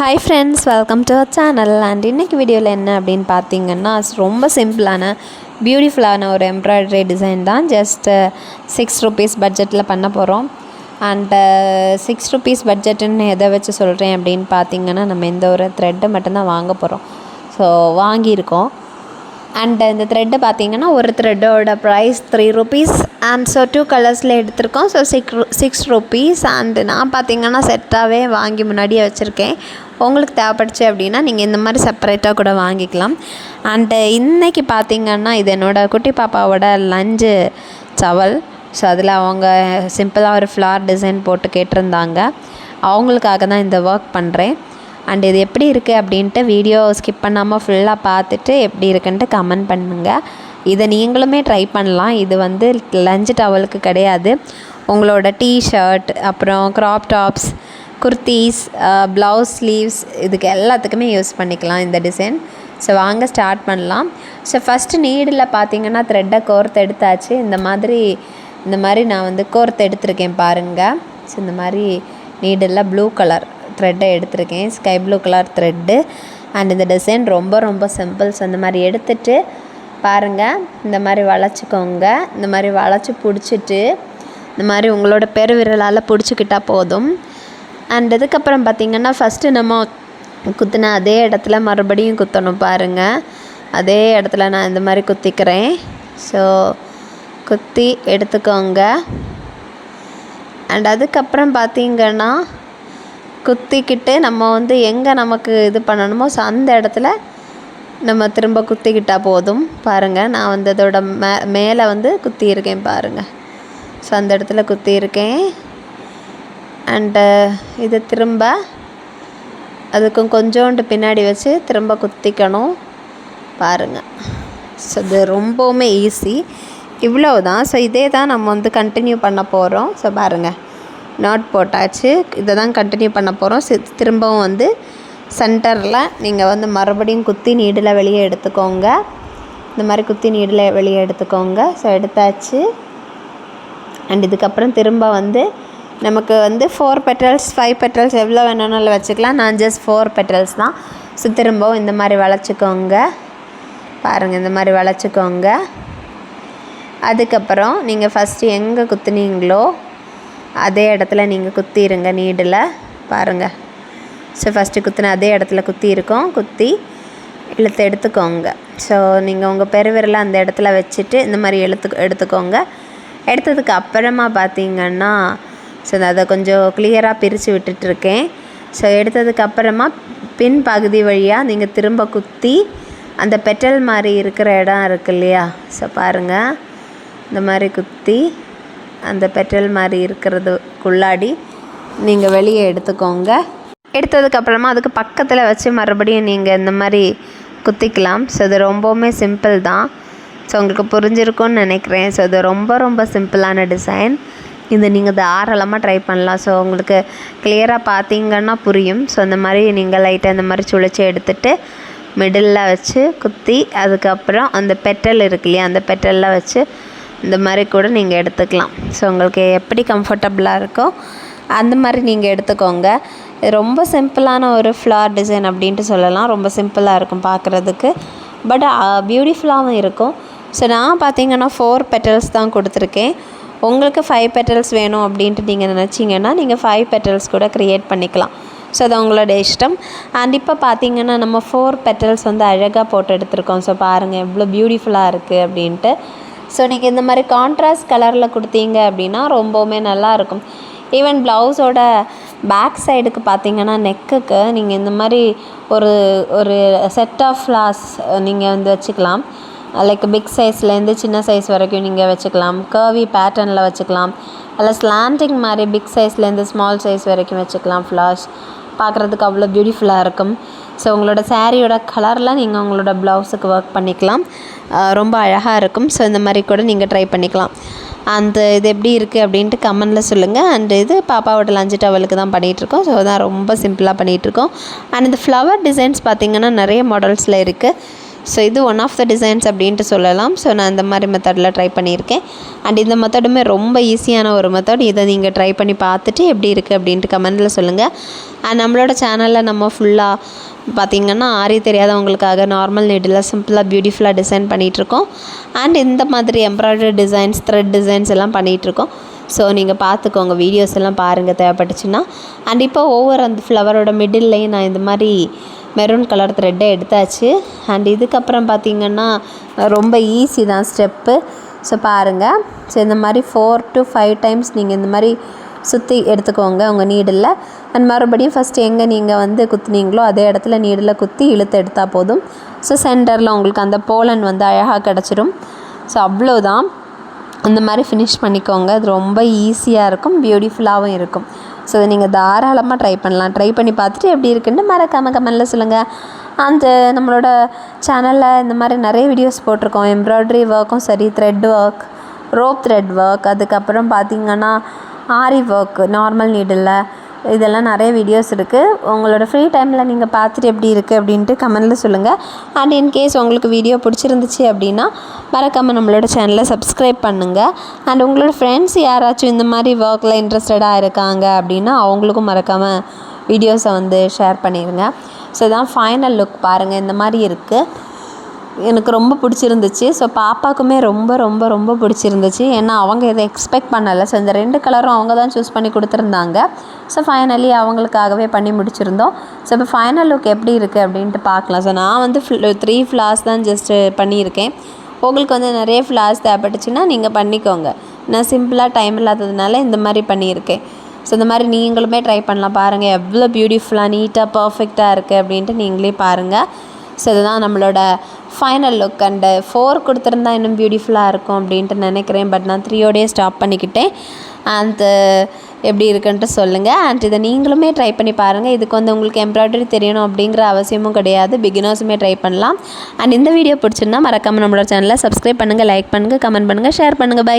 Hi friends welcome to our channel and இன்றைக்கி வீடியோவில் என்ன அப்படின்னு பார்த்தீங்கன்னா ரொம்ப சிம்பிளான பியூட்டிஃபுல்லான ஒரு எம்ப்ராய்டரி டிசைன் தான். ஜஸ்ட்டு சிக்ஸ் ருபீஸ் பட்ஜெட்டில் பண்ண போகிறோம் அண்டு சிக்ஸ் ருபீஸ் பட்ஜெட்டுன்னு எதை வச்சு சொல்கிறேன் அப்படின்னு பார்த்தீங்கன்னா நம்ம இந்த ஒரு த்ரெட்டு மட்டும்தான் வாங்க போகிறோம் ஸோ வாங்கியிருக்கோம். அண்டு இந்த த்ரெட்டு பார்த்தீங்கன்னா ஒரு த்ரெட்டோட price three rupees and so two கலர்ஸில் எடுத்திருக்கோம். So six six rupees and நான் பார்த்தீங்கன்னா செட்டாகவே வாங்கி முன்னாடியே வச்சுருக்கேன். உங்களுக்கு தேவைப்படுச்சு அப்படின்னா நீங்கள் இந்த மாதிரி செப்பரேட்டாக கூட வாங்கிக்கலாம். அண்டு இன்றைக்கி பார்த்தீங்கன்னா இது என்னோடய குட்டி பாப்பாவோட லஞ்சு சவல் ஸோ அதில் அவங்க சிம்பிளாக ஒரு ஃப்ளார் டிசைன் போட்டு கேட்டிருந்தாங்க. அவங்களுக்காக தான் இந்த ஒர்க் பண்ணுறேன் அண்ட் இது எப்படி இருக்குது அப்படின்ட்டு வீடியோ ஸ்கிப் பண்ணாமல் ஃபுல்லாக பார்த்துட்டு எப்படி இருக்குன்ட்டு கமெண்ட் பண்ணுங்கள் இதை நீங்களுமே ட்ரை பண்ணலாம். இது வந்து லஞ்ச் டவலுக்கு கிடையாது. உங்களோட டிஷர்ட் அப்புறம் crop tops kurtis blouse sleeves இதுக்கு எல்லாத்துக்குமே யூஸ் பண்ணிக்கலாம் இந்த டிசைன் ஸோ வாங்க ஸ்டார்ட் பண்ணலாம். ஸோ ஃபஸ்ட்டு நீடில் பார்த்தீங்கன்னா த்ரெட்டை கோர்த்து எடுத்தாச்சு. இந்த மாதிரி இந்த மாதிரி நான் வந்து கோர்த்து எடுத்திருக்கேன் பாருங்கள் ஸோ இந்த மாதிரி நீடில் ப்ளூ கலர் த்ரெட்டை எடுத்திருக்கேன். Sky blue colour thread and இந்த டிசைன் ரொம்ப ரொம்ப சிம்பிள்ஸ் அந்த மாதிரி எடுத்துட்டு பாருங்கள் இந்த மாதிரி வளைச்சிக்கோங்க. இந்த மாதிரி வளைச்சி பிடிச்சிட்டு இந்த மாதிரி உங்களோட பெருவிரலால் பிடிச்சிக்கிட்டா போதும். அண்ட் இதுக்கப்புறம் பார்த்திங்கன்னா ஃபஸ்ட்டு நம்ம குத்தின அதே இடத்துல மறுபடியும் குத்தணும் பாருங்கள் அதே இடத்துல நான் இந்த மாதிரி குத்திக்கிறேன். ஸோ குத்தி எடுத்துக்கோங்க. அண்ட் அதுக்கப்புறம் பார்த்திங்கன்னா குத்திக்கிட்டு நம்ம வந்து எங்கே நமக்கு இது பண்ணணுமோ ஸோ அந்த இடத்துல நம்ம திரும்ப குத்திக்கிட்டால் போதும். பாருங்கள் நான் வந்து அதோட மே மேலே வந்து குத்தியிருக்கேன் பாருங்கள் ஸோ அந்த இடத்துல குத்தியிருக்கேன். அண்டு இது திரும்ப அதுக்கும் கொஞ்சோண்டு பின்னாடி வச்சு திரும்ப குத்திக்கணும். பாருங்கள் ஸோ இது ரொம்பவுமே ஈஸி இவ்வளோ தான் ஸோ இதே தான் நம்ம வந்து கண்டினியூ பண்ண போகிறோம் ஸோ பாருங்கள் நாட் போட்டாச்சு. இதை தான் கண்டினியூ பண்ண போகிறோம் சி திரும்பவும் வந்து சென்டரில் நீங்கள் வந்து மறுபடியும் குத்தி நீடில் வெளியே எடுத்துக்கோங்க. இந்த மாதிரி குத்தி நீடில் வெளியே எடுத்துக்கோங்க. ஸோ எடுத்தாச்சு. அண்ட் இதுக்கப்புறம் திரும்ப வந்து நமக்கு வந்து ஃபோர் பெட்டல்ஸ் ஃபைவ் பெட்ரல்ஸ் எவ்வளோ வேணும்னாலும் வச்சுக்கலாம். நான் ஜஸ்ட் ஃபோர் பெட்டல்ஸ் தான். ஸோ திரும்பவும் இந்த மாதிரி வளைச்சிக்கோங்க. பாருங்கள் இந்த மாதிரி வளைச்சிக்கோங்க. அதுக்கப்புறம் நீங்கள் ஃபஸ்ட்டு எங்கே குத்துனீங்களோ அதே இடத்துல நீங்கள் குத்திடுங்க நீடில் பாருங்கள் ஸோ ஃபஸ்ட்டு குத்தின அதே இடத்துல குத்தி இருக்கோம். குத்தி இழுத்து எடுத்துக்கோங்க. ஸோ நீங்கள் உங்கள் பெருவிரலை அந்த இடத்துல வச்சுட்டு இந்த மாதிரி எழுத்து எடுத்துக்கோங்க. எடுத்ததுக்கு அப்புறமா பார்த்தீங்கன்னா ஸோ அதை கொஞ்சம் கிளியராக பிரித்து விட்டுட்ருக்கேன். ஸோ எடுத்ததுக்கு அப்புறமா பின் பகுதி வழியாக நீங்கள் திரும்ப குத்தி அந்த பெட்டல் மாதிரி இருக்கிற இடம் இருக்கு இல்லையா? ஸோ பாருங்கள் இந்த மாதிரி குத்தி அந்த பெட்ரல் மாதிரி இருக்கிறதுக்குள்ளாடி நீங்கள் வெளியே எடுத்துக்கோங்க. எடுத்ததுக்கப்புறமா அதுக்கு பக்கத்தில் வச்சு மறுபடியும் நீங்கள் இந்த மாதிரி குத்திக்கலாம். ஸோ இது ரொம்பவுமே சிம்பிள் தான். ஸோ உங்களுக்கு புரிஞ்சிருக்கும்னு நினைக்கிறேன். ஸோ இது ரொம்ப ரொம்ப சிம்பிளான டிசைன் இது நீங்கள் தாராளமாக ட்ரை பண்ணலாம். ஸோ உங்களுக்கு கிளியராக பார்த்தீங்கன்னா புரியும். ஸோ அந்த மாதிரி நீங்கள் லைட்டாக இந்த மாதிரி சுழிச்சு எடுத்துகிட்டு மிடில் வச்சு குத்தி அதுக்கப்புறம் அந்த பெட்டல் இருக்கு இல்லையா அந்த பெட்டலில் வச்சு இந்த மாதிரி கூட நீங்கள் எடுத்துக்கலாம். ஸோ உங்களுக்கு எப்படி கம்ஃபர்டபுளாக இருக்கோ அந்த மாதிரி நீங்கள் எடுத்துக்கோங்க. ரொம்ப சிம்பிளான ஒரு ஃப்ளார் டிசைன் அப்படின்ட்டு சொல்லலாம். ரொம்ப சிம்பிளாக இருக்கும் பார்க்குறதுக்கு. பட் பியூட்டிஃபுல்லாகவும் இருக்கும். ஸோ நான் பார்த்தீங்கன்னா ஃபோர் பெட்டல்ஸ் தான் கொடுத்துருக்கேன். உங்களுக்கு ஃபைவ் பெட்டல்ஸ் வேணும் அப்படின்ட்டு நீங்கள் நினச்சிங்கன்னா நீங்கள் ஃபைவ் பெட்டல்ஸ் கூட க்ரியேட் பண்ணிக்கலாம். ஸோ அது உங்களோட இஷ்டம். அண்ட் இப்போ பார்த்தீங்கன்னா நம்ம ஃபோர் பெட்டல்ஸ் வந்து அழகாக போட்டு எடுத்திருக்கோம். ஸோ பாருங்கள் எவ்வளோ பியூட்டிஃபுல்லாக இருக்குது அப்படின்ட்டு. ஸோ நீங்கள் இந்த மாதிரி கான்ட்ராஸ்ட் கலரில் கொடுத்தீங்க அப்படின்னா ரொம்பவுமே நல்லாயிருக்கும். ஈவன் ப்ளவுஸோட பேக் சைடுக்கு பார்த்தீங்கன்னா நெக்குக்கு நீங்கள் இந்த மாதிரி ஒரு ஒரு செட் ஆஃப் ஃப்ளாஸ் நீங்கள் வந்து வச்சுக்கலாம். லைக் பிக் சைஸ்லேருந்து சின்ன சைஸ் வரைக்கும் நீங்கள் வச்சுக்கலாம். கர்வி பேட்டர்னில் வச்சுக்கலாம். அதில் ஸ்லாண்டிங் மாதிரி பிக் சைஸ்லேருந்து ஸ்மால் சைஸ் வரைக்கும் வச்சுக்கலாம் ஃப்ளாஸ் பார்க்குறதுக்கு அவ்வளோ பியூட்டிஃபுல்லாக இருக்கும். ஸோ உங்களோட சாரியோட கலரில் நீங்கள் உங்களோட ப்ளவுஸுக்கு ஒர்க் பண்ணிக்கலாம். ரொம்ப அழகாக இருக்கும். ஸோ இந்த மாதிரி கூட நீங்கள் ட்ரை பண்ணிக்கலாம். அந்த இது எப்படி இருக்குது அப்படின்ட்டு கமெண்டில் சொல்லுங்கள் அண்ட் இது பாப்பாவோட லஞ்சு டவலுக்கு தான் பண்ணிகிட்ருக்கோம் ஸோ தான் ரொம்ப சிம்பிளாக பண்ணிகிட்ருக்கோம் அண்ட் இந்த ஃப்ளவர் டிசைன்ஸ் பார்த்திங்கன்னா நிறைய மாடல்ஸில் இருக்குது ஸோ இது ஒன் ஆஃப் த டிசைன்ஸ் அப்படின்ட்டு சொல்லலாம். ஸோ நான் இந்த மாதிரி மெத்தடில் ட்ரை பண்ணியிருக்கேன். அண்ட் இந்த மெத்தடுமே ரொம்ப ஈஸியான ஒரு மெத்தட் இதை நீங்கள் ட்ரை பண்ணி பார்த்துட்டு எப்படி இருக்குது அப்படின்ட்டு கமெண்டில் சொல்லுங்கள் அண்ட் நம்மளோட சேனலில் நம்ம ஃபுல்லாக பார்த்திங்கன்னா ஆரி தெரியாதவங்களுக்காக நார்மல் நீடில் சிம்பிளாக பியூட்டிஃபுல்லாக டிசைன் பண்ணிகிட்ருக்கோம் அண்ட் இந்த மாதிரி எம்ப்ராய்டரி டிசைன்ஸ் த்ரெட் டிசைன்ஸ் எல்லாம் பண்ணிகிட்ருக்கோம் ஸோ நீங்கள் பார்த்துக்கோங்க. வீடியோஸ் எல்லாம் பாருங்கள் தேவைப்பட்டுச்சுன்னா. அண்ட் இப்போ ஒவ்வொரு அந்த ஃப்ளவரோட மிடில்லையும் நான் இந்த மாதிரி மெரூன் கலர் த்ரெட்டை எடுத்தாச்சு. அண்ட் இதுக்கப்புறம் பார்த்திங்கன்னா ரொம்ப ஈஸி தான் ஸ்டெப்பு ஸோ பாருங்கள் ஸோ இந்த மாதிரி ஃபோர் டு ஃபைவ் டைம்ஸ் நீங்கள் இந்த மாதிரி சுற்றி எடுத்துக்கோங்க உங்கள் நீடில் அண்ட் மறுபடியும் ஃபஸ்ட்டு எங்கே நீங்கள் வந்து குத்துனீங்களோ அதே இடத்துல நீடில் குத்தி இழுத்து எடுத்தால் போதும். ஸோ சென்டரில் உங்களுக்கு அந்த போலன் வந்து அழகாக கிடச்சிரும். ஸோ அவ்வளோதான் அந்த மாதிரி ஃபினிஷ் பண்ணிக்கோங்க. அது ரொம்ப ஈஸியாக இருக்கும். பியூட்டிஃபுல்லாகவும் இருக்கும். ஸோ இதை நீங்கள் தாராளமாக ட்ரை பண்ணலாம். ட்ரை பண்ணி பார்த்துட்டு எப்படி இருக்குன்னு மறக்காமல் கமெண்டில் சொல்லுங்கள் அந்த uh, நம்மளோட சேனலில் இந்த மாதிரி நிறைய வீடியோஸ் போட்டிருக்கோம். எம்ப்ராய்டரி ஒர்க்கும் சரி thread work rope thread work அதுக்கப்புறம் பார்த்திங்கன்னா ஆரி ஒர்க் நார்மல் நீடில் இதெல்லாம் நிறைய வீடியோஸ் இருக்குது உங்களோட ஃப்ரீ டைமில் நீங்கள் பார்த்துட்டு எப்படி இருக்குது அப்படின்ட்டு கமெண்டில் சொல்லுங்கள் அண்ட் இன்கேஸ் உங்களுக்கு வீடியோ பிடிச்சிருந்துச்சு அப்படின்னா மறக்காமல் நம்மளோட சேனலை சப்ஸ்கிரைப் பண்ணுங்கள் அண்ட் உங்களோட ஃப்ரெண்ட்ஸ் யாராச்சும் இந்த மாதிரி ஒர்க்கில் இன்ட்ரெஸ்டடாக இருக்காங்க அப்படின்னா அவங்களுக்கும் மறக்காமல் வீடியோஸை வந்து ஷேர் பண்ணிடுங்க ஸோ இதான் ஃபைனல் லுக் பாருங்கள் இந்த மாதிரி இருக்குது எனக்கு ரொம்ப பிடிச்சிருந்துச்சு. ஸோ பாப்பாக்குமே ரொம்ப ரொம்ப ரொம்ப பிடிச்சிருந்துச்சு. ஏன்னா அவங்க இதை எக்ஸ்பெக்ட் பண்ணலை. ஸோ இந்த ரெண்டு கலரும் அவங்க தான் சூஸ் பண்ணி கொடுத்துருந்தாங்க. ஸோ ஃபைனலி அவங்களுக்காகவே பண்ணி முடிச்சிருந்தோம். ஸோ இப்போ ஃபைனல் லுக் எப்படி இருக்குது அப்படின்ட்டு பார்க்கலாம். ஸோ நான் வந்து த்ரீ ஃப்ளார்ஸ் தான் ஜஸ்ட்டு பண்ணியிருக்கேன். உங்களுக்கு வந்து நிறைய ஃப்ளார்ஸ் தேவைப்பட்டுச்சுன்னா நீங்கள் பண்ணிக்கோங்க. நான் சிம்பிளாக டைம் இல்லாததுனால இந்த மாதிரி பண்ணியிருக்கேன். ஸோ இந்த மாதிரி நீங்களுமே ட்ரை பண்ணலாம். பாருங்கள் எவ்வளோ பியூட்டிஃபுல்லாக நீட்டாக பர்ஃபெக்டாக இருக்குது அப்படின்ட்டு நீங்களே பாருங்கள் ஸோ இதுதான் நம்மளோட final look and four uh, கொடுத்துருந்தா இன்னும் பியூட்டிஃபுல்லாக இருக்கும் அப்படின்ட்டு நினைக்கிறேன். பட் நான் த்ரீயோடய ஸ்டாப் பண்ணிக்கிட்டேன். அண்ட் uh, எப்படி இருக்குன்ட்டு சொல்லுங்கள் அண்ட் இதை நீங்களுமே ட்ரை பண்ணி பாருங்கள் இதுக்கு வந்து உங்களுக்கு எம்ப்ராய்டரி தெரியணும் அப்படிங்கிற அவசியமும் கிடையாது. பிகினர்ஸுமே ட்ரை பண்ணலாம். அண்ட் இந்த வீடியோ பிடிச்சிருந்தா மறக்காமல் நம்மளோட சேனலை சப்ஸ்கிரைப் பண்ணுங்கள் லைக் பண்ணுங்கள் கமெண்ட் பண்ணுங்கள் ஷேர் பண்ணுங்கள் பை